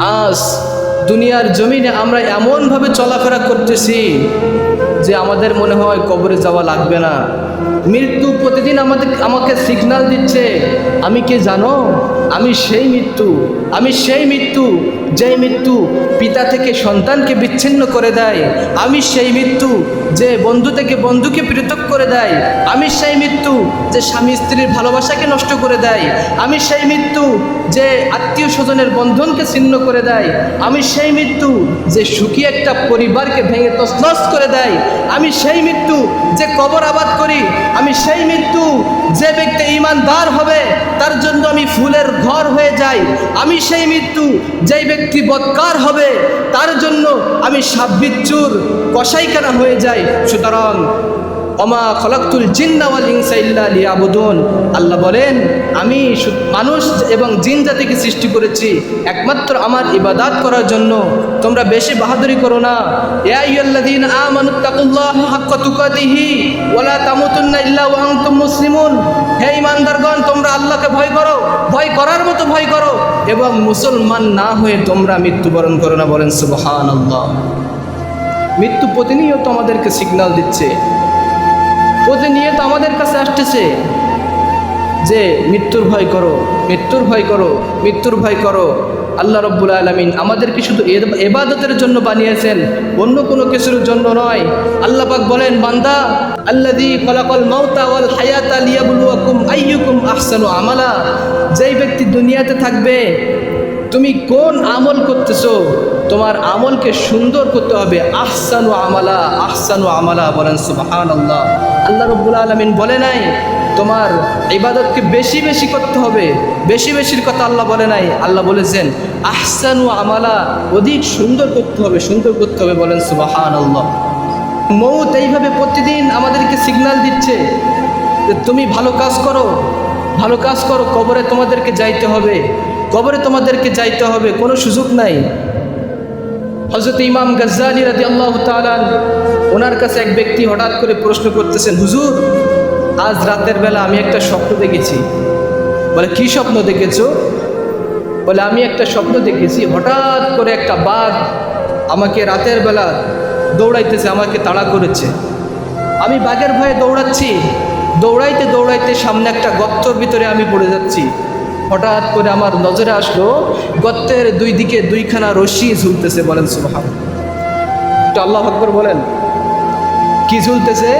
আজ দুনিয়ার জমিনে আমরা এমনভাবে চলাফেরা করতেছি যে আমাদের মনে হয় কবরে যাওয়া লাগবে না। মৃত্যু প্রতিদিন আমাদের আমাকে সিগনাল দিচ্ছে, আমি কে জানো? আমি সেই মৃত্যু, আমি সেই মৃত্যু। যেই মৃত্যু পিতা থেকে সন্তানকে বিচ্ছিন্ন করে দেয়, আমি সেই মৃত্যু যে বন্ধু থেকে বন্ধুকে পৃথক করে দেয়, আমি সেই মৃত্যু যে স্বামী স্ত্রীর ভালোবাসাকে নষ্ট করে দেয়, আমি সেই মৃত্যু যে আত্মীয় স্বজনের বন্ধনকে ছিন্ন করে দেয়, আমি সেই মৃত্যু যে সুখী একটা পরিবারকে ভেঙে তসনস করে দেয়, আমি সেই মৃত্যু যে কবর আবাদ করি, আমি সেই মৃত্যু যে ব্যক্তি ইমানদার হবে, তার জন্য আমি ফুলের ঘর হয়ে যাই, আমি সেই মৃত্যু যেই ব্যক্তি বৎকার হবে, তার জন্য আমি সাববিচ্চুর কসাইখানা হয়ে যাই। সুতরাং অমা খলাক্তুল জিন্নাওয়াল ইনসা ইল্লা লিয়াবুদুন। আল্লাহ বলেন, আমি মানুষ এবং জিন জাতিকে সৃষ্টি করেছি, একমাত্র আমার ইবাদাত করার জন্য। তোমরা বেশি বাহাদুরি করো না। মুসলিমুন। হে ইমানদারগণ, তোমরা আল্লাহকে ভয় করো, ভয় করার মতো ভয় করো, এবং মুসলমান না হয়ে তোমরা মৃত্যুবরণ করো না বলেন সুবহান আল্লাহ মৃত্যু প্রতিনিয়ত আমাদেরকে সিগনাল দিচ্ছে। প্রতিনিয়ত আমাদের কাছে আসতেছে যে, মৃত্যুর ভয় করো, মৃত্যুর ভয় করো, মৃত্যুর ভয় করো। আল্লাহ রব্বুল আলমিন আমাদেরকে শুধু এবাদতের জন্য বানিয়েছেন, অন্য কোনো কিছুর জন্য নয়। আল্লাহ পাক বলেন, বান্দা আল্লাদি কলাকল মাউতা ওয়াল হায়াত আলিয়াবুলুয়াকুম আইয়ুকুম আহসানু আমালা। যেই ব্যক্তি দুনিয়াতে থাকবে, তুমি কোন আমল করতেছো? তোমার আমলকে সুন্দর করতে হবে। আহসানু আমালা আহসানু আমালা বলেন সুবাহান আল্লাহ আল্লাহ রব্বুল আলমিন বলে নাই তোমার ইবাদতকে বেশি বেশি করতে হবে। বেশি বেশির কথা আল্লাহ বলে নাই। আল্লাহ বলেছেন, আহসানু আমালা, অধিক সুন্দর করতে হবে, সুন্দর করতে হবে। বলেন সুবাহান আল্লাহ মৌত এইভাবে প্রতিদিন আমাদেরকে সিগন্যাল দিচ্ছে যে, তুমি ভালো কাজ করো, ভালো কাজ করো, কবরে তোমাদেরকে যাইতে হবে, কবরে তোমাদেরকে যাইতে হবে। কোনো সুযোগ নাই। হজরত ইমাম গজ্জালি রাজি আল্লাহ তালান ওনার কাছে এক ব্যক্তি হঠাৎ করে প্রশ্ন করতেছেন, হুজুর আজ রাতের বেলা আমি একটা স্বপ্ন দেখেছি। বলে, কি স্বপ্ন দেখেছ? বলে, আমি একটা স্বপ্ন দেখেছি, হঠাৎ করে একটা বাঘ আমাকে রাতের বেলা দৌড়াইতেছে, আমাকে তাড়া করেছে। আমি বাঘের ভয়ে দৌড়াচ্ছি। দৌড়াইতে দৌড়াইতে সামনে একটা গর্তর ভিতরে আমি পড়ে যাচ্ছি। হঠাৎ করে আমার নজরে আসলো, গর্তের দুই দিকে দুইখানা রশি ঝুলতেছে, বলেন একটু আল্লাহ আকবর বলেন। কি ঝুলতেছে?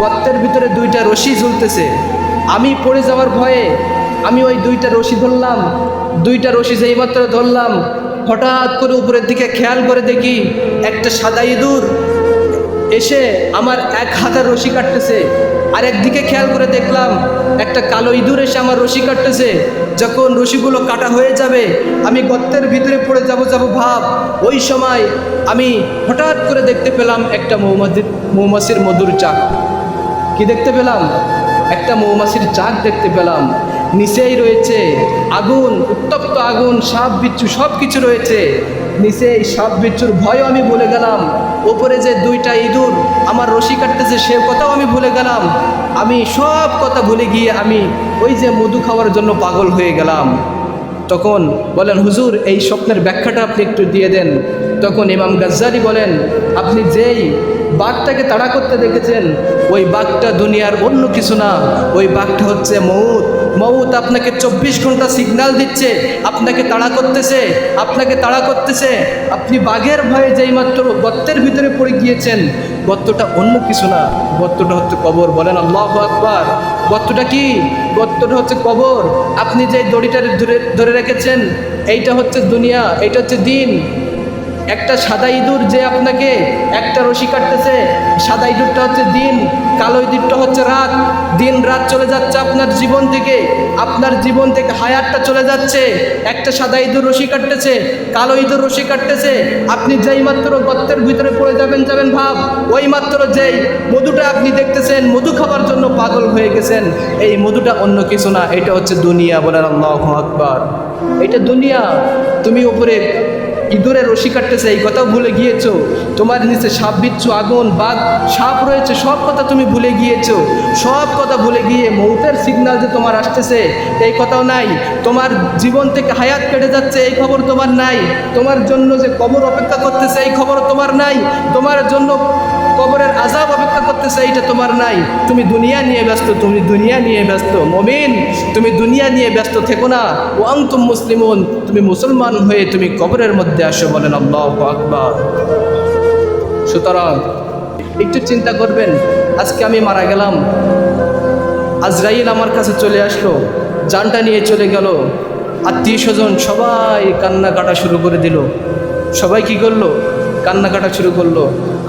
গর্তের ভিতরে দুইটা রশি ঝুলতেছে। আমি পড়ে যাওয়ার ভয়ে আমি ওই দুইটা রশি ধরলাম, দুইটা রশি যেই মাত্র ধরলাম, হঠাৎ করে উপরের দিকে খেয়াল করে দেখি একটা সাদা ইঁদুর এসে আমার এক হাতের রশি কাটতেছে। আর একদিকে খেয়াল করে দেখলাম একটা কালো ইঁদুর এসে আমার রশি কাটতেছে। যখন রশিগুলো কাটা হয়ে যাবে, আমি গর্তের ভিতরে পড়ে যাব যাব ভাব, ওই সময় আমি হঠাৎ করে দেখতে পেলাম একটা মৌমাছির মধুর চাক। কি দেখতে পেলাম? একটা মৌমাছির চাক দেখতে পেলাম। নিচেই রয়েছে আগুন, উত্তপ্ত আগুন, সাপ বিচ্ছু সব কিছু রয়েছে। নিচে এই সাপ বিচ্ছুর ভয়ও আমি ভুলে গেলাম। ওপরে যে দুইটা ইঁদুর, আমার রশি কাটতেছে সে কথাও আমি ভুলে গেলাম। আমি সব কথা ভুলে গিয়ে আমি ওই যে মধু খাওয়ার জন্য পাগল হয়ে গেলাম। তখন বলেন, হুজুর, এই স্বপ্নের ব্যাখ্যাটা আপনি একটু দিয়ে দেন। তখন ইমাম গাজ্জালি বলেন, আপনি যেই বাঘটাকে তাড়া করতে দেখেছেন ওই বাঘটা দুনিয়ার অন্য কিছু না। ওই বাঘটা হচ্ছে মৌত মৌত আপনাকে চব্বিশ ঘণ্টা সিগন্যাল দিচ্ছে, আপনাকে তাড়া করতেছে, আপনাকে তাড়া করতেছে। আপনি বাঘের ভয়ে যেই মাত্র গর্তের ভিতরে পড়ে গিয়েছেন, গর্তটা অন্য কিছু না। গর্তটা হচ্ছে কবর। বলেন আল্লাহ আকবার। গর্তটা কি? গর্তটা হচ্ছে কবর। আপনি যে দড়িটা ধরে ধরে রেখেছেন, এইটা হচ্ছে দুনিয়া, এইটা হচ্ছে দিন। একটা সাদা ইঁদুর যে আপনাকে একটা রশি কাটতেছে, সাদা ইঁদুরটা হচ্ছে দিন, কালো ইঁদুরটা হচ্ছে রাত। দিন রাত চলে যাচ্ছে আপনার জীবন থেকে, আপনার জীবন থেকে হায়াতটা চলে যাচ্ছে। একটা সাদা ইঁদুর রশি কাটতেছে, কালো ইঁদুর রশি কাটতেছে। আপনি যেই মাত্র গর্তের ভিতরে পড়ে যাবেন যাবেন ভাব, ওই মাত্র যেই মধুটা আপনি দেখতেছেন, মধু খাবার জন্য পাগল হয়ে গেছেন, এই মধুটা অন্য কিছু না, এটা হচ্ছে দুনিয়া বলেন আল্লাহ আকবার। এটা দুনিয়া, তুমি উপরে ইঁদুরে রশি কাটতেছে, এই কথাও ভুলে গিয়েছো? তোমার নিচে সাপ বিচ্ছু, আগুন, বাঘ, সাপ রয়েছে, সব কথা তুমি ভুলে গিয়েছো। সব কথা ভুলে গিয়ে মৌতের সিগনাল যে তোমার আসতেছে, এই কথাও নাই। তোমার জীবন থেকে হায়াত কেটে যাচ্ছে, এই খবর তোমার নাই। তোমার জন্য যে কবর অপেক্ষা করতেছে, এই খবর তোমার নাই। তোমার জন্য কবরের আজাব অপেক্ষা করতেছে, এইটা তোমার নাই। তুমি দুনিয়া নিয়ে ব্যস্ত, তুমি দুনিয়া নিয়ে ব্যস্ত। মমিন, তুমি দুনিয়া নিয়ে ব্যস্ত থেকো না। ওয়াং তুম মুসলিমন, তুমি মুসলমান হয়ে তুমি কবরের মধ্যে আসো, বলেন আল্লাহ আকবার। সুতরাং একটু চিন্তা করবেন, আজকে আমি মারা গেলাম। আজরাইল আমার কাছে চলে আসলো, জানটা নিয়ে চলে গেল। আত্মীয় স্বজন সবাই কান্না কাটা শুরু করে দিল। সবাই কি করল? কান্না কাটা শুরু করল।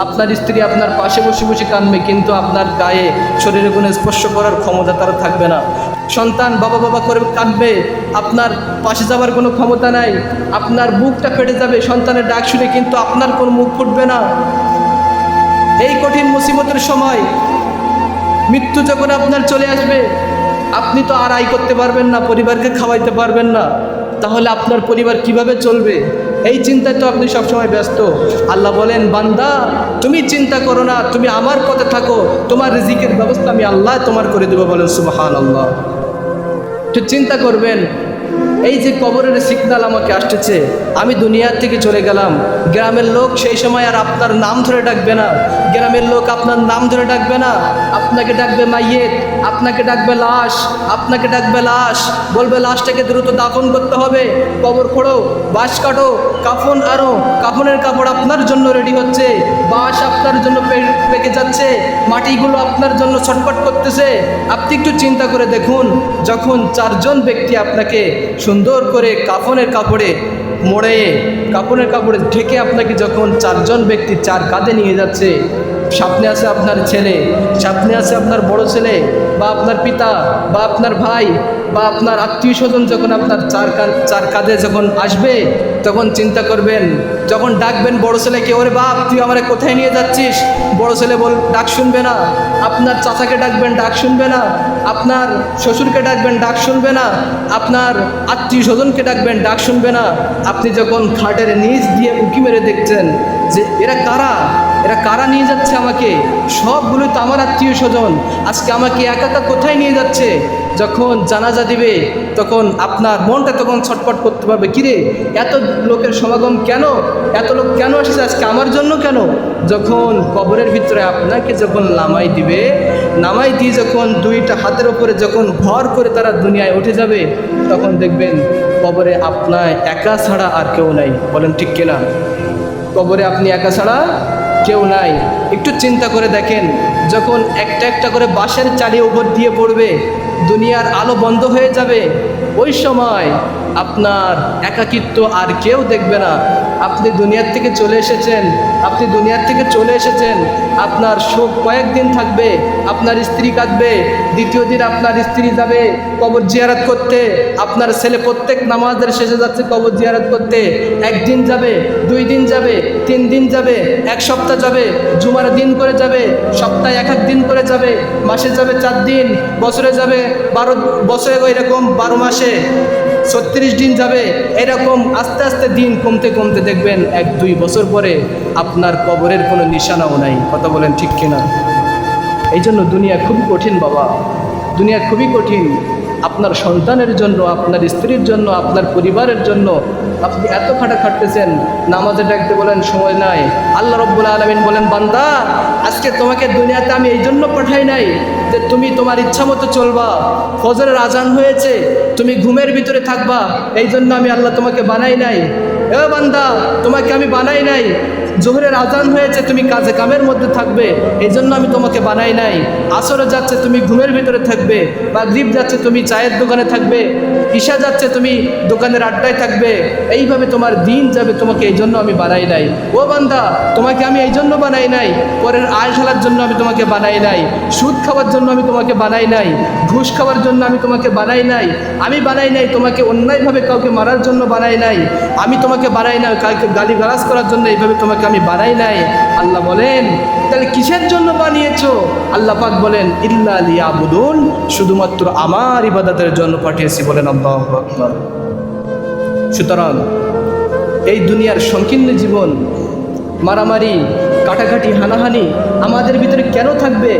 আপনার স্ত্রী আপনার পাশে বসে বসে কাঁদবে, কিন্তু আপনার গায়ে শরীরে কোনো স্পর্শ করার ক্ষমতা তার থাকবে না। সন্তান বাবা বাবা করে কাঁদবে, আপনার পাশে যাওয়ার কোনো ক্ষমতা নাই, আপনার বুকটা ফেটে যাবে, সন্তানের ডাক শুনে কিন্তু আপনার কোনো মুখ ফুটবে না। এই কঠিন মুসিবতের সময় মৃত্যু যখন আপনার চলে আসবে, আপনি তো আর আয় করতে পারবেন না, পরিবারকে খাওয়াইতে পারবেন না। তাহলে আপনার পরিবার কীভাবে চলবে? এই চিন্তায় তো আপনি সবসময় ব্যস্ত। আল্লাহ বলেন, বান্দা, তুমি চিন্তা করো না, তুমি আমার পথে থাকো, তোমার রিজিকের ব্যবস্থা আমি আল্লাহ তোমার করে দেবো বলেন সুবাহান আল্লাহ একটু চিন্তা করবেন, এই যে কবরের সিগনাল আমাকে আসতেছে, আমি দুনিয়ার থেকে চলে গেলাম, গ্রামের লোক সেই সময় আর আপনার নাম ধরে ডাকবে না, গ্রামের লোক আপনার নাম ধরে ডাকবে না, আপনাকে ডাকবে মাইয়েত আপনাকে ডাকবে লাশ, আপনাকে ডাকবে লাশ। বলবে, লাশটাকে দ্রুত দাফন করতে হবে। কবর খোড়ো, বাঁশ কাটো, কাফন আরও কাফনের কাপড় আপনার জন্য রেডি হচ্ছে। বাঁশ আপনার জন্য পেকে যাচ্ছে। মাটিগুলো আপনার জন্য ছটফট করতেছে। আপনি একটু চিন্তা করে দেখুন, যখন চারজন ব্যক্তি আপনাকে সুন্দর করে কাফনের কাপড়ে মোড়ে কাপড়ের কাপড়ে ঢেকে আপনাকে যখন চারজন ব্যক্তি চার কাঁধে নিয়ে যাচ্ছে সামনে আছে আপনার ছেলে সামনে আছে আপনার বড় ছেলে, বা আপনার পিতা, বা আপনার ভাই, বা আপনার আত্মীয় স্বজন যখন আপনার চার চার কাঁধে যখন আসবে, তখন চিন্তা করবেন, যখন ডাকবেন বড় ছেলেকে, ওরে বাপ, তুই আমার কোথায় নিয়ে যাচ্ছিস? বড় ছেলে বল, ডাক শুনবে না। আপনার চাচাকে ডাকবেন, ডাক শুনবে না। আপনার শ্বশুরকে ডাকবেন, ডাক শুনবে না। আপনার আত্মীয় স্বজনকে ডাকবেন, ডাক শুনবে না। আপনি যখন খাটের নিচ দিয়ে উঁকি মেরে দেখছেন যে এরা কারা এরা কারা নিয়ে যাচ্ছে আমাকে? সবগুলো তো আমার আত্মীয় স্বজন। আজকে আমাকে একা কোথায় নিয়ে যাচ্ছে? যখন জানাজা দিবে, তখন আপনার মনটা তখন ছটপট করতে পারবে। কিরে, এত লোকের সমাগম কেন? এত লোক কেন এসেছে আজকে আমার জন্য কেন? যখন কবরের ভিতরে আপনাকে যখন নামাই দিবে, নামাই দিয়ে যখন দুইটা হাতের ওপরে যখন ভর করে তারা দুনিয়ায় উঠে যাবে, তখন দেখবেন কবরে আপনার একা ছাড়া আর কেউ নাই। বলেন ঠিক কিনা? কবরে আপনি একা ছাড়া কেউ নাই। একটু চিন্তা করে দেখেন, যখন একটা একটা করে বাঁশের চালি উপর দিয়ে পড়বে, দুনিয়ার আলো বন্ধ হয়ে যাবে, ওই সময় আপনার একাকিত্ব আর কেউ দেখবে না। আপনি দুনিয়ার থেকে চলে এসেছেন, আপনি দুনিয়ার থেকে চলে এসেছেন, আপনার শোক কয়েকদিন থাকবে, আপনার স্ত্রী কাঁদবে, দ্বিতীয় দিন আপনার স্ত্রী যাবে কবর জিয়ারত করতে, আপনার ছেলে প্রত্যেক নামাজের শেষে যাচ্ছে কবর জিয়ারত করতে, একদিন যাবে, দুই দিন যাবে, তিন দিন যাবে, এক সপ্তাহ যাবে, জুমার দিন করে যাবে, সপ্তাহে এক এক দিন করে যাবে, মাসে যাবে চার দিন, বছরে যাবে বারো, বছরে এরকম বারো মাসে। ছত্রিশ দিন যাবে, এরকম আস্তে আস্তে দিন কমতে কমতে দেখবেন এক, দুই বছর পরে আপনার কবরের কোনো নিশানাও নাই। কথা বলেন ঠিক কিনা? এই জন্য দুনিয়া খুবই কঠিন বাবা। দুনিয়া খুবই কঠিন। আপনার সন্তানের জন্য, আপনার স্ত্রীর জন্য, আপনার পরিবারের জন্য আপনি এত খাটা খাটতেছেন, নামাজে ডাকতে বলেন, সময় নাই। আল্লাহ রব্বুল আলমিন বলেন, বান্দা, আজকে তোমাকে দুনিয়াতে আমি এই জন্য পাঠাই নাই যে তুমি তোমার ইচ্ছা মতো চলবা। ফজরের আজান হয়েছে, তুমি ঘুমের ভিতরে থাকবা। এই জন্য আমি আল্লাহ তোমাকে বানাই নাই। এ বান্দা, তোমাকে আমি বানাই নাই। জোহরের আজান হয়েছে, তুমি কাজে কামের মধ্যে থাকবে এই জন্য আমি তোমাকে বানাই নাই। আসরে যাচ্ছে, তুমি ঘুমের ভিতরে থাকবে বা গ্রিপ যাচ্ছে, তুমি চায়ের দোকানে থাকবে, ঈশা যাচ্ছে, তুমি দোকানের আড্ডায় থাকবে। এইভাবে তোমার দিন যাবে, তোমাকে এই জন্য আমি বানাই নাই। ও বান্দা, তোমাকে আমি এই জন্য বানাই নাই, পরের আয় খেলার জন্য আমি তোমাকে বানাই নাই, সুদ খাওয়ার জন্য আমি তোমাকে বানাই নাই, ঘুষ খাওয়ার জন্য আমি তোমাকে বানাই নাই, আমি বানাই নাই, তোমাকে অন্যায়ভাবে কাউকে মারার জন্য বানাই নাই, আমি তোমাকে বানাই নাই, কাউকে গালি গালাজ করার জন্য এইভাবে তোমাকে আমি বানাই নাই। আল্লাহ বলেন, তাহলে কিসের জন্য বানিয়েছো? আল্লাহ পাক বলেন, ইল্লা লিয়া বুদুন শুধুমাত্র আমার ইবাদতের জন্য পাঠিয়েছি বলেন আল্লাহ আকবর। সুতরাং এই দুনিয়ার সংকীর্ণ জীবন, মারামারি, কাটাকাটি, হানাহানি আমাদের ভিতরে কেন থাকবে?